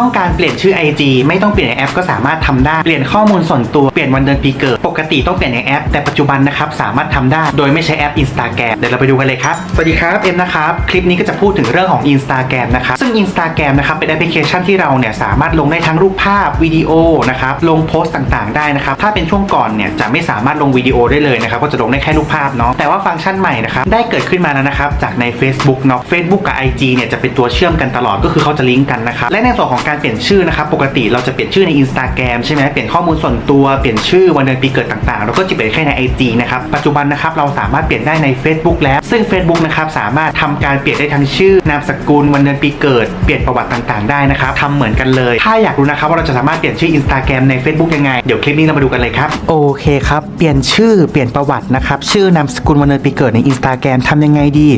ต้องการเปลี่ยนชื่อ IG ไม่ต้องเปลี่ยนในแอปก็สามารถทำได้ เปลี่ยนข้อมูลส่วนตัว เปลี่ยนวันเดือนปีเกิด ปกติต้องเปลี่ยนในแอป แต่ปัจจุบันนะครับสามารถทำได้ โดยไม่ใช้แอป Instagram เดี๋ยวเราไปดูกันเลยครับ สวัสดีครับเอ็มนะครับ คลิปนี้ก็จะพูดถึงเรื่องของ Instagram นะครับ ซึ่ง Instagram นะครับเป็นแอปพลิเคชันที่เราเนี่ยสามารถลงได้ทั้งรูปภาพวิดีโอนะครับ ลงโพสต์ต่างๆ ได้นะครับ ถ้าเป็นช่วงก่อนเนี่ยจะไม่สามารถลงวิดีโอได้เลยนะครับ ก็จะลงได้แค่รูปภาพเนาะ แต่ว่าฟังก์ชันใหม่นะครับได้เกิดขึ้นมาแล้วนะครับจากใน Facebook เนาะ Facebook กับ IG เนี่ยจะเป็นตัวเชื่อมกันตลอดก็คือเขาจะลิงก์กันนะครับและในส่วนของการเปลี่ยนชื่อนะครับปกติเราจะเปลี่ยนชื่อใน Instagram ใช่ไหมเปลี่ยนข้อมูลส่วนตัวเปลี่ยนชื่อวันเดือนปีเกิดต่างๆ แล้วก็จะเปลี่ยนแค่ใน IG นะครับปัจจุบันนะครับเราสามารถเปลี่ยนได้ใน Facebook แล้ว ซึ่ง Facebook นะครับสามารถทำการเปลี่ยนได้ทั้งชื่อนามสกุลวันเดือนปีเกิดเปลี่ยนประวัติต่างๆ ได้นะครับทำเหมือนกันเลย ถ้าอยากรู้นะครับว่าเราจะสามารถเปลี่ยนชื่อ Instagram ใน Facebook ยังไงเดี๋ยวคลิปนี้เรามาดูกันเลยครับโอเคครับเปลี่ยนชื่อเปลี่ยนประวัตินะครับชื่อนามสกุลวันเดือนปีเกิดใน Instagram ทำยังไงดี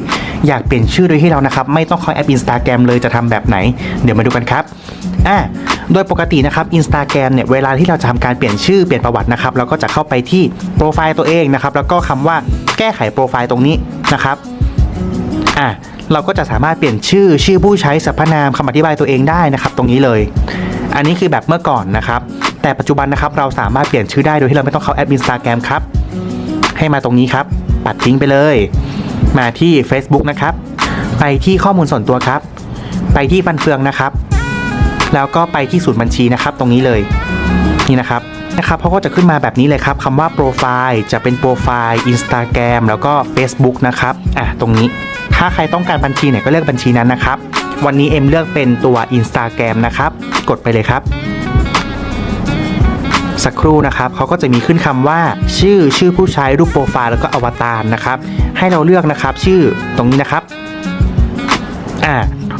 อยากเปลี่ยนชื่อโดยที่เรานะครับไม่ต้องเข้าแอป Instagram เลยจะทำแบบไหน เดี๋ยวมาดูกันครับอ่าโดยปกตินะครับ Instagram เนี่ยเวลาที่เราจะทำการเปลี่ยนชื่อเปลี่ยนประวัตินะครับเราก็จะเข้าไปที่โปรไฟล์ตัวเองนะครับแล้วก็คำว่าแก้ไขโปรไฟล์ตรงนี้นะครับอะเราก็จะสามารถเปลี่ยนชื่อชื่อผู้ใช้สรรพนามคำอธิบายตัวเองได้นะครับตรงนี้เลย อันนี้คือแบบเมื่อก่อนนะครับ แต่ปัจจุบันนะครับเราสามารถเปลี่ยนชื่อได้โดยที่เราไม่ต้องเข้าแอป Instagram ครับ ให้มาตรงนี้ครับ ปัดทิ้งไปเลย มาที่ Facebook นะครับ ไปที่ข้อมูลส่วนตัวครับ ไปที่ฟันเฟืองนะครับ แล้วก็ไปที่สูตรบัญชีนะครับตรงนี้เลยนี่นะครับนะครับเขาก็จะขึ้นมาแบบนี้เลยครับคำว่าโปรไฟล์จะเป็นโปรไฟล์ Instagram แล้วก็ Facebook นะครับอะตรงนี้ถ้าใครต้องการบัญชีเนี่ยก็เลือกบัญชีนั้นนะครับ วันนี้เอ็มเลือกเป็นตัว Instagram นะครับ กดไปเลยครับสักครู่นะครับเขาก็จะมีขึ้นคำว่า ชื่อชื่อผู้ใช้รูปโปรไฟล์แล้วก็อวตารนะครับ ให้เราเลือกนะครับ ชื่อตรงนี้นะครับ อ่า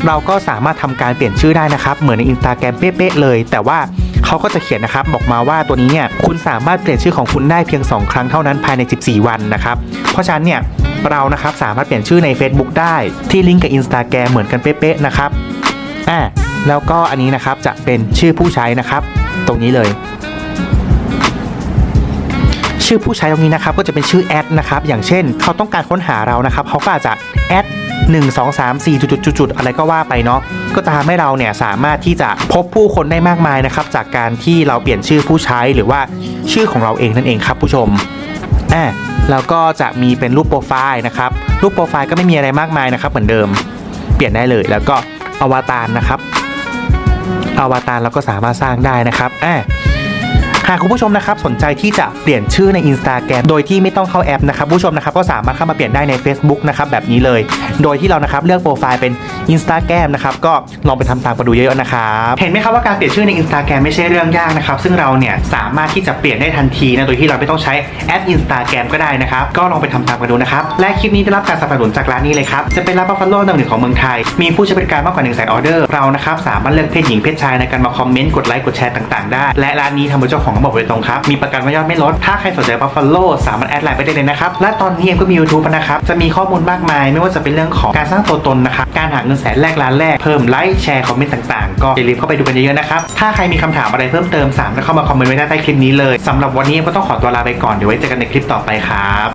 เราก็สามารถทำการเปลี่ยนชื่อได้นะครับ เหมือนใน Instagram เป๊ะๆเลย แต่ว่าเขาก็จะเขียนนะครับบอกมาว่าตัวนี้เนี่ยคุณสามารถเปลี่ยนชื่อของคุณได้เพียง 2 ครั้งเท่านั้นภายใน 14 วันนะครับ เพราะฉะนั้นเนี่ยเรานะครับสามารถเปลี่ยนชื่อใน Facebook ได้ที่ลิงก์กับ Instagram เหมือนกันเป๊ะๆนะครับอ่าแล้วก็อันนี้นะครับจะเป็นชื่อผู้ใช้นะครับ ตรงนี้เลย ชื่อผู้ใช้ตรงนี้นะครับก็จะเป็นชื่อแอดนะครับอย่างเช่น เขาต้องการค้นหาเรานะครับเขาก็อาจจะแอด 1 2 3 4 จุดๆๆๆอะไรก็ว่าไปเนาะก็จะทำให้เราเนี่ยสามารถที่จะพบผู้คนได้มากมายนะครับจากการที่เราเปลี่ยนชื่อผู้ใช้หรือว่าชื่อของเราเองนั่นเองครับผู้ชมอ่าแล้วก็จะมีเป็นรูปโปรไฟล์นะครับรูปโปรไฟล์ก็ไม่มีอะไรมากมายนะครับเหมือนเดิม เปลี่ยนได้เลยแล้วก็อวตารนะครับอวตารเราก็สามารถสร้างได้นะครับอ่าากคุณผู้ชมนะครับสนใจที่จะเปลี่ยนชื่อใน Instagram โดยที่ไม่ต้องเข้าแอปนะครับผู้ชมนะครับก็สามารถเข้ามาเปลี่ยนได้ใน Facebook นะครับแบบนี้เลย โดยที่เรานะครับเลือกโปรไฟล์เป็น Instagram นะครับก็ลองไปทำตามกันดูเยอะๆนะครับเห็นไหมครับว่าการเปลี่ยนชื่อใน Instagram ไม่ใช่เรื่องยากนะครับซึ่งเราเนี่ยสามารถที่จะเปลี่ยนได้ทันทีนะโดยที่เราไม่ต้องใช้แอป Instagram ก็ได้นะครับก็ลองไปทำตามกันดูนะครับและคลิปนี้ได้รับการสนับสนุนจากร้านนี้เลยครับจะเป็นร้านบัฟฟาโล่ดังหนึ่งของเมืองไทย มีผู้ใช้บริการมากกว่า1นึ่งแสนออเดอร์เรานะครับสามารถเลือกเพศหญิงเพศชายในการมาคอมเมนต์กดไลค์กดแชร์ต่างๆได้และร้านนี้ทำโดยเจ้าของบอกเลยตรงครับ มีประกันว่ายอดไม่ลด ถ้าใครสนใจบัฟฟาโลสามารถแอดไลน์ไปได้เลยนะครับ และตอนนี้เอ็มก็มี YouTube นะครับ จะมีข้อมูลมากมาย ไม่ว่าจะเป็นเรื่องของการสร้างตัวตนนะครับ การหาเงินแสนแรกล้านแรก เพิ่มไลค์แชร์คอมเมนต์ต่างๆ ก็อย่าลืมเข้าไปดูกันเยอะๆนะครับ ถ้าใครมีคำถามอะไรเพิ่มเติมสามารถเข้ามาคอมเมนต์ไว้ได้ใต้คลิปนี้เลยสำหรับวันนี้เอ็มก็ต้องขอตัวลาไปก่อน เดี๋ยวไว้เจอกันในคลิปต่อไปครับ